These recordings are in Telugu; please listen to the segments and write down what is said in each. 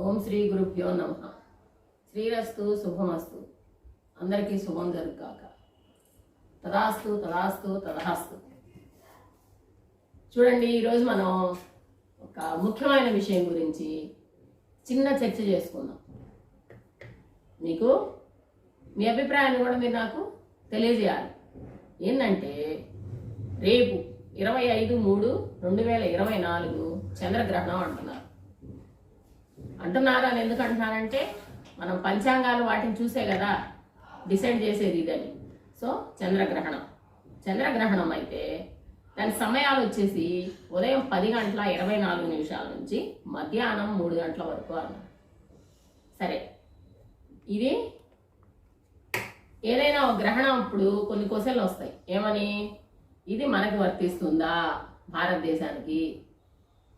ఓం శ్రీ గురుభ్యో నమ. శ్రీరస్తు శుభమస్తు. అందరికీ శుభం జరుగుగాక తదాస్తు తదాస్తు తదాస్తు చూడండి ఈరోజు మనం ఒక ముఖ్యమైన విషయం గురించి చిన్న చర్చ చేసుకుందాం. మీకు మీ అభిప్రాయాన్ని కూడా మీరు నాకు తెలియజేయాలి. ఏంటంటే రేపు ఇరవై ఐదు మూడు రెండు వేల ఇరవై నాలుగు చంద్రగ్రహణం అంటున్నారు. అంటున్నారు అని ఎందుకు అంటున్నారంటే మనం పంచాంగాలు వాటిని చూసే కదా డిసైడ్ చేసేది ఇదని. సో చంద్రగ్రహణం. చంద్రగ్రహణం అయితే దాని సమయాలు వచ్చేసి ఉదయం పది గంటల ఇరవై నాలుగు నిమిషాల నుంచి మధ్యాహ్నం మూడు గంటల వరకు అన్నారు. సరే. ఇది ఏదైనా ఒక గ్రహణం అప్పుడు కొన్ని క్వశ్చన్లు వస్తాయి. ఏమని? ఇది మనకి వర్తిస్తుందా? భారతదేశానికి.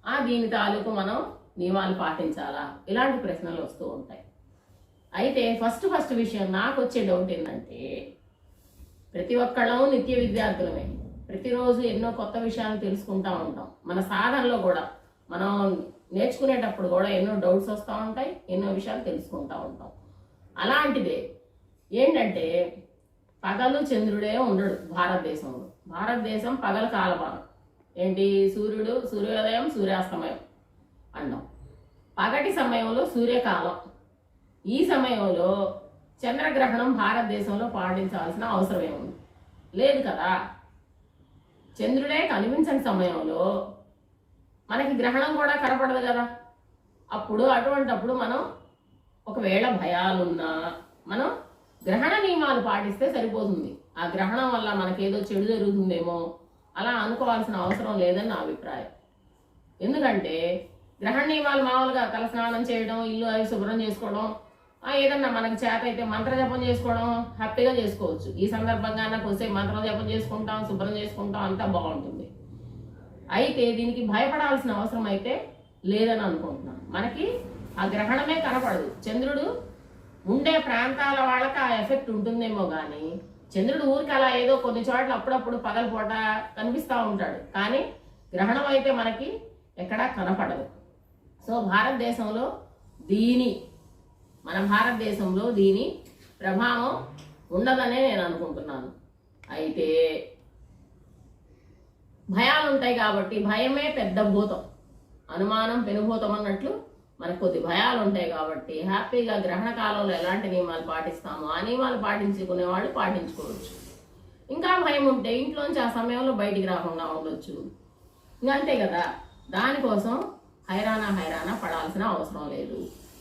ఆ దీని తాలూకు మనం నియమాలు పాటించాలా? ఇలాంటి ప్రశ్నలు వస్తూ ఉంటాయి. అయితే ఫస్ట్ ఫస్ట్ విషయం నాకు వచ్చే డౌట్ ఏంటంటే ప్రతి ఒక్కళ్ళం నిత్య విద్యార్థులమే. ప్రతిరోజు ఎన్నో కొత్త విషయాలు తెలుసుకుంటా ఉంటాం. మన సాధనలో కూడా మనం నేర్చుకునేటప్పుడు కూడా ఎన్నో డౌట్స్ వస్తూ ఉంటాయి ఎన్నో విషయాలు తెలుసుకుంటూ ఉంటాం. అలాంటిదే ఏంటంటే పగలు చంద్రుడే ఉండడు భారతదేశంలో. భారతదేశం పగల కాలపానం ఏంటి? సూర్యుడు సూర్యోదయం సూర్యాస్తమయం. అండం పగటి సమయంలో సూర్యకాలం. ఈ సమయంలో చంద్రగ్రహణం భారతదేశంలో పాటించాల్సిన అవసరం ఏముంది లేదు కదా? చంద్రుడే కనిపించని సమయంలో మనకి గ్రహణం కూడా కనపడదు కదా? అప్పుడు అటువంటప్పుడు మనం ఒకవేళ భయాలున్నా మనం గ్రహణ నియమాలు పాటిస్తే సరిపోతుంది. ఆ గ్రహణం వల్ల మనకేదో చెడు జరుగుతుందేమో అలా అనుకోవాల్సిన అవసరం లేదని నా అభిప్రాయం. ఎందుకంటే గ్రహణ నియమాలు మామూలుగా తలస్నానం చేయడం ఇల్లు అవి శుభ్రం చేసుకోవడం ఏదన్నా మనకి చేత అయితే మంత్ర జపం చేసుకోవడం హ్యాపీగా చేసుకోవచ్చు. ఈ సందర్భంగా నాకు వస్తే మంత్ర జపం చేసుకుంటాం శుభ్రం చేసుకుంటాం అంతా బాగుంటుంది. అయితే దీనికి భయపడాల్సిన అవసరం అయితే లేదని అనుకుంటున్నాను. మనకి ఆ గ్రహణమే కనపడదు. చంద్రుడు ఉండే ప్రాంతాల వాళ్ళకి ఆ ఎఫెక్ట్ ఉంటుందేమో కానీ చంద్రుడు ఊరికి అలా ఏదో కొన్ని చోట్ల అప్పుడప్పుడు పగలపూట కనిపిస్తూ ఉంటాడు. కానీ గ్రహణం అయితే మనకి ఎక్కడా కనపడదు. సో భారతదేశంలో దీని మన భారతదేశంలో దీని ప్రభావం ఉండదనే నేను అనుకుంటున్నాను. అయితే భయాలు ఉంటాయి కాబట్టి భయమే పెద్ద భూతం. అనుమానం పెనుభూతం అన్నట్లు మనకు కొద్ది భయాలు ఉంటాయి కాబట్టి హ్యాపీగా గ్రహణ కాలంలో ఎలాంటి నియమాలు పాటిస్తామో ఆ నియమాలు పాటించుకునే వాళ్ళు పాటించుకోవచ్చు. ఇంకా భయం ఉంటే ఇంట్లోంచి ఆ సమయంలో బయటికి రాకుండా ఉండొచ్చు. ఇంకా అంతే కదా. దానికోసం హైరానా హైరానా పడాల్సిన అవసరం లేదు.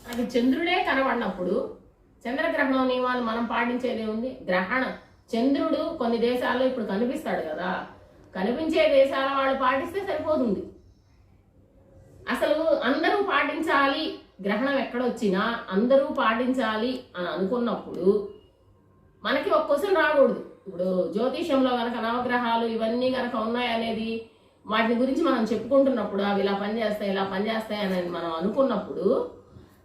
అది చంద్రుడే కనబడినప్పుడు చంద్రగ్రహణం నియమాలు మనం పాటించేది ఉంది గ్రహణ. చంద్రుడు కొన్ని దేశాల్లో ఇప్పుడు కనిపిస్తాడు కదా. కనిపించే దేశాల వాళ్ళు పాటిస్తే సరిపోతుంది. అసలు అందరూ పాటించాలి గ్రహణం ఎక్కడొచ్చినా అందరూ పాటించాలి అని అనుకున్నప్పుడు మనకి ఒక క్వశ్చన్ రాకూడదు. ఇప్పుడు జ్యోతిషంలో కనుక నవగ్రహాలు ఇవన్నీ కనుక ఉన్నాయనేది వాటి గురించి మనం చెప్పుకుంటున్నప్పుడు అవి ఇలా పనిచేస్తాయి ఇలా పనిచేస్తాయి అనేది మనం అనుకున్నప్పుడు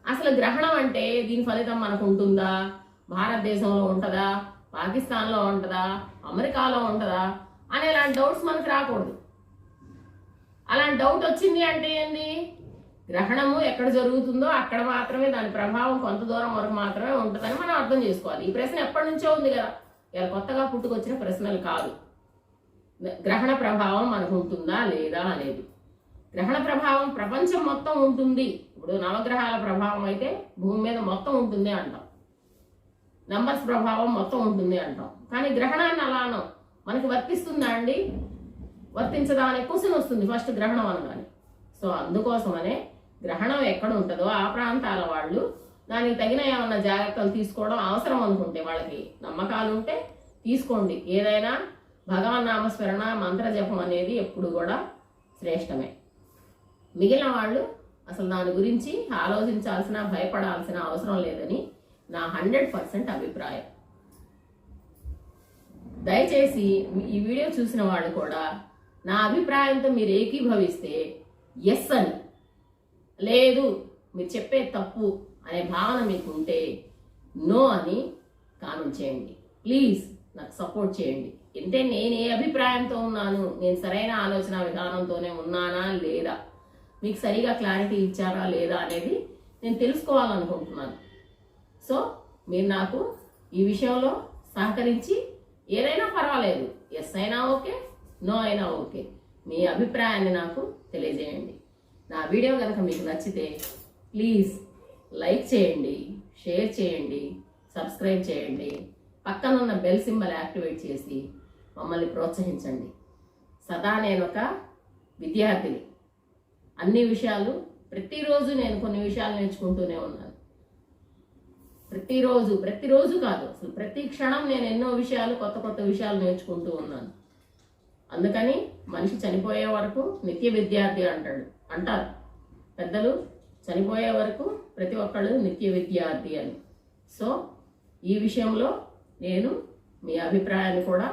అసలు గ్రహణం అంటే దీని ఫలితం మనకు ఉంటుందా? భారతదేశంలో ఉంటుందా? పాకిస్తాన్లో ఉంటుందా? అమెరికాలో ఉంటుందా? అనే ఇలాంటి డౌట్స్ మనకు రాకూడదు. అలాంటి డౌట్ వచ్చింది అంటే ఏంది? గ్రహణము ఎక్కడ జరుగుతుందో అక్కడ మాత్రమే దాని ప్రభావం కొంత దూరం వరకు మాత్రమే ఉంటుందని మనం అర్థం చేసుకోవాలి. ఈ ప్రశ్న ఎప్పటి నుంచో ఉంది కదా. ఇలా కొత్తగా పుట్టుకొచ్చిన ప్రశ్నలు కాదు. గ్రహణ ప్రభావం మనకు ఉంటుందా లేదా అనేది. గ్రహణ ప్రభావం ప్రపంచం మొత్తం ఉంటుంది. ఇప్పుడు నవగ్రహాల ప్రభావం అయితే భూమి మీద మొత్తం ఉంటుంది అంటాం. నంబర్స్ ప్రభావం మొత్తం ఉంటుంది అంటాం. కానీ గ్రహణాన్ని అలానో మనకి వర్తిస్తుందా అండి? వర్తించదా అనే క్వశ్చన్ వస్తుంది ఫస్ట్ గ్రహణం అనగానే. సో అందుకోసమనే గ్రహణం ఎక్కడ ఉంటుందో ఆ ప్రాంతాల వాళ్ళు దానికి తగిన ఏమన్నా జాగ్రత్తలు తీసుకోవడం అవసరం అనుకుంటే వాళ్ళకి నమ్మకాలు ఉంటే తీసుకోండి. ఏదైనా భగవన్ నామస్మరణ మంత్ర జపం అనేది ఎప్పుడు కూడా శ్రేష్టమే. మిగిలిన వాళ్ళు అసలు దాని గురించి ఆలోచించాల్సిన భయపడాల్సిన అవసరం లేదని నా హండ్రెడ్ పర్సెంట్ అభిప్రాయం. దయచేసి ఈ వీడియో చూసిన వాళ్ళు కూడా నా అభిప్రాయంతో మీరు ఏకీభవిస్తే ఎస్ అని లేదు మీరు చెప్పే తప్పు అనే భావన మీకు ఉంటే నో అని కామెంట్ చేయండి. ప్లీజ్ నాకు సపోర్ట్ చేయండి. అంటే నేను ఏ అభిప్రాయంతో ఉన్నాను? నేను సరైన ఆలోచన విధానంతోనే ఉన్నానా? లేదా? మీకు సరిగా క్లారిటీ ఇచ్చారా? లేదా? అనేది నేను తెలుసుకోవాలనుకుంటున్నాను. సో మీరు నాకు ఈ విషయంలో సహకరించి ఏదైనా పర్వాలేదు. ఎస్ అయినా ఓకే నో అయినా ఓకే. మీ అభిప్రాయాన్ని నాకు తెలియజేయండి. నా వీడియో కనుక మీకు నచ్చితే ప్లీజ్ లైక్ చేయండి షేర్ చేయండి సబ్స్క్రైబ్ చేయండి. పక్కనున్న బెల్ సింబల్ యాక్టివేట్ చేసి మమ్మల్ని ప్రోత్సహించండి. సదా నేను ఒక విద్యార్థిని. అన్ని విషయాలు ప్రతిరోజు నేను కొన్ని విషయాలు నేర్చుకుంటూనే ఉన్నాను. ప్రతిరోజు ప్రతిరోజు కాదు అసలు ప్రతి క్షణం నేను ఎన్నో విషయాలు కొత్త కొత్త విషయాలు నేర్చుకుంటూ ఉన్నాను. అందుకని మనిషి చనిపోయే వరకు నిత్య విద్యార్థి అంటాడు అంటారు. పెద్దలు చనిపోయే వరకు ప్రతి ఒక్కళ్ళు నిత్య విద్యార్థి అని. సో ఈ విషయంలో నేను మీ అభిప్రాయాన్ని కూడా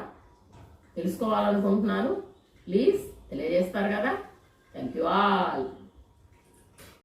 తెలుసుకోవాలనుకుంటున్నాను. ప్లీజ్ తెలియజేస్తారు కదా. Thank you all.